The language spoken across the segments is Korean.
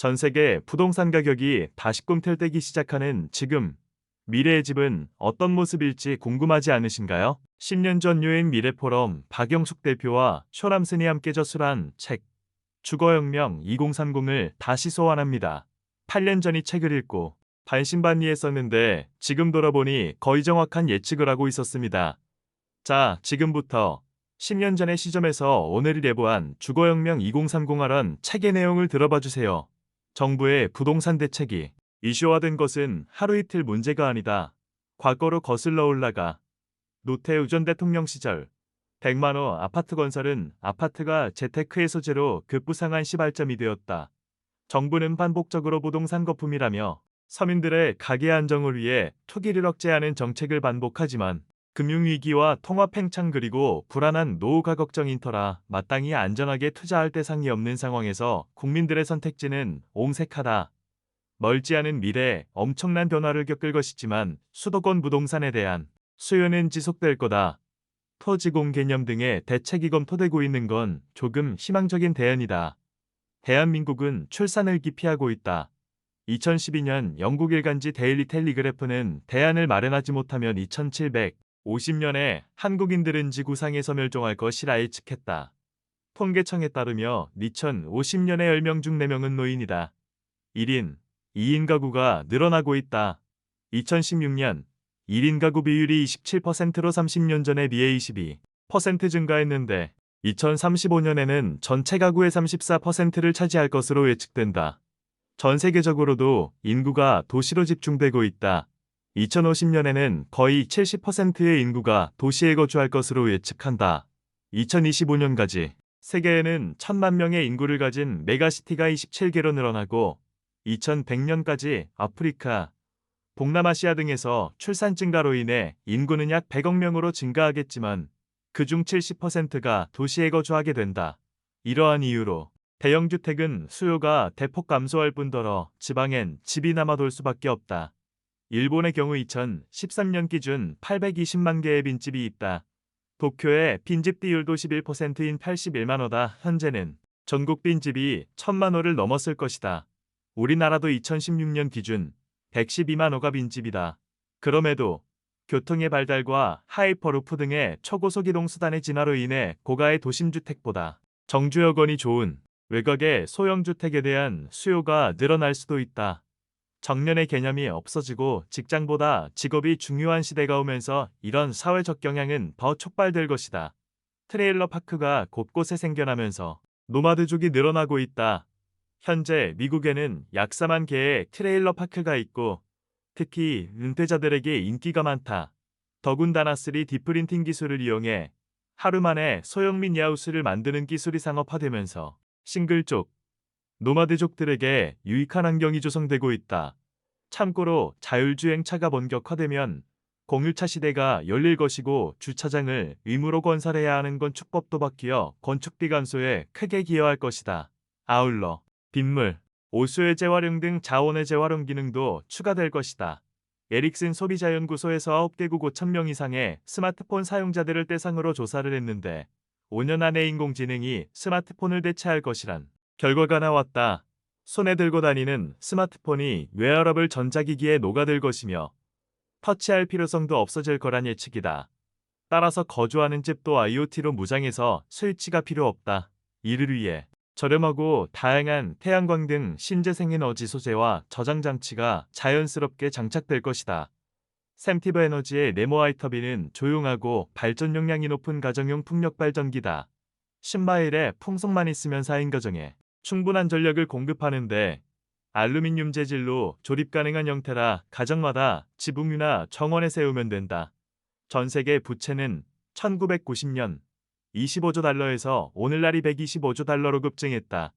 전 세계 부동산 가격이 다시 꿈틀대기 시작하는 지금 미래의 집은 어떤 모습일지 궁금하지 않으신가요? 10년 전 유엔 미래포럼 박영숙 대표와 쇼람슨이 함께 저술한 책 주거혁명 2030을 다시 소환합니다. 8년 전 이 책을 읽고 반신반의했었는데 지금 돌아보니 거의 정확한 예측을 하고 있었습니다. 자, 지금부터 10년 전의 시점에서 오늘을 예보한 주거혁명 2030하란 책의 내용을 들어봐 주세요. 정부의 부동산 대책이 이슈화된 것은 하루 이틀 문제가 아니다. 과거로 거슬러 올라가 노태우 전 대통령 시절 100만 호 아파트 건설은 아파트가 재테크의 소재로 급부상한 시발점이 되었다. 정부는 반복적으로 부동산 거품이라며 서민들의 가계 안정을 위해 투기를 억제하는 정책을 반복하지만 금융위기와 통화 팽창 그리고 불안한 노후가 걱정인 터라 마땅히 안전하게 투자할 대상이 없는 상황에서 국민들의 선택지는 옹색하다. 멀지 않은 미래에 엄청난 변화를 겪을 것이지만 수도권 부동산에 대한 수요는 지속될 거다. 토지공 개념 등의 대책이 검토되고 있는 건 조금 희망적인 대안이다. 대한민국은 출산을 기피하고 있다. 2012년 영국 일간지 데일리 텔리그래프는 대안을 마련하지 못하면 2750년에 한국인들은 지구상에서 멸종할 것이라 예측했다. 통계청에 따르며 2050년에 10명 중 4명은 노인이다. 1인, 2인 가구가 늘어나고 있다. 2016년 1인 가구 비율이 27%로 30년 전에 비해 22% 증가했는데 2035년에는 전체 가구의 34%를 차지할 것으로 예측된다. 전 세계적으로도 인구가 도시로 집중되고 있다. 2050년에는 거의 70%의 인구가 도시에 거주할 것으로 예측한다. 2025년까지 세계에는 천만 명의 인구를 가진 메가시티가 27개로 늘어나고 2100년까지 아프리카, 동남아시아 등에서 출산 증가로 인해 인구는 약 100억 명으로 증가하겠지만 그중 70%가 도시에 거주하게 된다. 이러한 이유로 대형주택은 수요가 대폭 감소할 뿐더러 지방엔 집이 남아돌 수밖에 없다. 일본의 경우 2013년 기준 820만 개의 빈집이 있다. 도쿄의 빈집 비율도 11%인 81만 호다. 현재는 전국 빈집이 1000만 호를 넘었을 것이다. 우리나라도 2016년 기준 112만 호가 빈집이다. 그럼에도 교통의 발달과 하이퍼루프 등의 초고속 이동 수단의 진화로 인해 고가의 도심주택보다 정주 여건이 좋은 외곽의 소형주택에 대한 수요가 늘어날 수도 있다. 정년의 개념이 없어지고 직장보다 직업이 중요한 시대가 오면서 이런 사회적 경향은 더 촉발될 것이다. 트레일러 파크가 곳곳에 생겨나면서 노마드족이 늘어나고 있다. 현재 미국에는 약 4만 개의 트레일러 파크가 있고 특히 은퇴자들에게 인기가 많다. 더군다나 3D 프린팅 기술을 이용해 하루 만에 소형 미니하우스를 만드는 기술이 상업화되면서 싱글족, 노마드족들에게 유익한 환경이 조성되고 있다. 참고로 자율주행차가 본격화되면 공유차 시대가 열릴 것이고 주차장을 의무로 건설해야 하는 건축법도 바뀌어 건축비 감소에 크게 기여할 것이다. 아울러 빗물, 오수의 재활용 등 자원의 재활용 기능도 추가될 것이다. 에릭슨 소비자연구소에서 9개국 5천 명 이상의 스마트폰 사용자들을 대상으로 조사를 했는데 5년 안에 인공지능이 스마트폰을 대체할 것이란 결과가 나왔다. 손에 들고 다니는 스마트폰이 웨어러블 전자기기에 녹아들 것이며 터치할 필요성도 없어질 거란 예측이다. 따라서 거주하는 집도 IoT로 무장해서 스위치가 필요 없다. 이를 위해 저렴하고 다양한 태양광 등 신재생에너지 소재와 저장 장치가 자연스럽게 장착될 것이다. 샘티브 에너지의 네모 아이터비는 조용하고 발전 용량이 높은 가정용 풍력 발전기다. 10마일에 풍속만 있으면 4인 가정에 충분한 전력을 공급하는데 알루미늄 재질로 조립 가능한 형태라 가정마다 지붕이나 정원에 세우면 된다. 전 세계 부채는 1990년 25조 달러에서 오늘날이 125조 달러로 급증했다.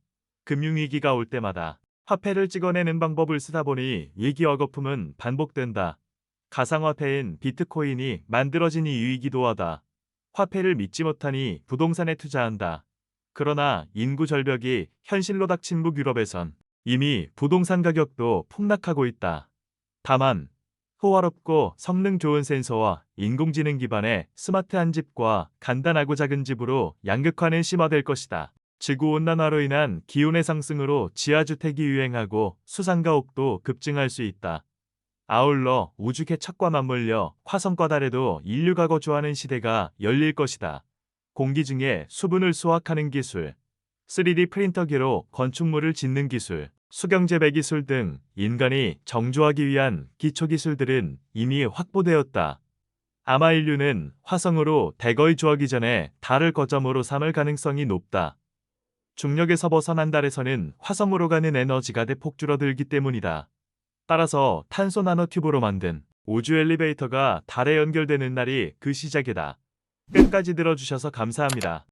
금융위기가 올 때마다 화폐를 찍어내는 방법을 쓰다 보니 위기와 거품은 반복된다. 가상화폐인 비트코인이 만들어진 이유이기도 하다. 화폐를 믿지 못하니 부동산에 투자한다. 그러나 인구 절벽이 현실로 닥친 북유럽에선 이미 부동산 가격도 폭락하고 있다. 다만 호화롭고 성능 좋은 센서와 인공지능 기반의 스마트한 집과 간단하고 작은 집으로 양극화는 심화될 것이다. 지구온난화로 인한 기온의 상승으로 지하주택이 유행하고 수상가옥도 급증할 수 있다. 아울러 우주 개척과 맞물려 화성과 달에도 인류가 거주하는 시대가 열릴 것이다. 공기 중에 수분을 수확하는 기술, 3D 프린터기로 건축물을 짓는 기술, 수경재배 기술 등 인간이 정조하기 위한 기초기술들은 이미 확보되었다. 아마 인류는 화성으로 대거의 주하기 전에 달을 거점으로 삼을 가능성이 높다. 중력에서 벗어난 달에서는 화성으로 가는 에너지가 대폭 줄어들기 때문이다. 따라서 탄소 나노튜브로 만든 우주 엘리베이터가 달에 연결되는 날이 그 시작이다. 끝까지 들어주셔서 감사합니다.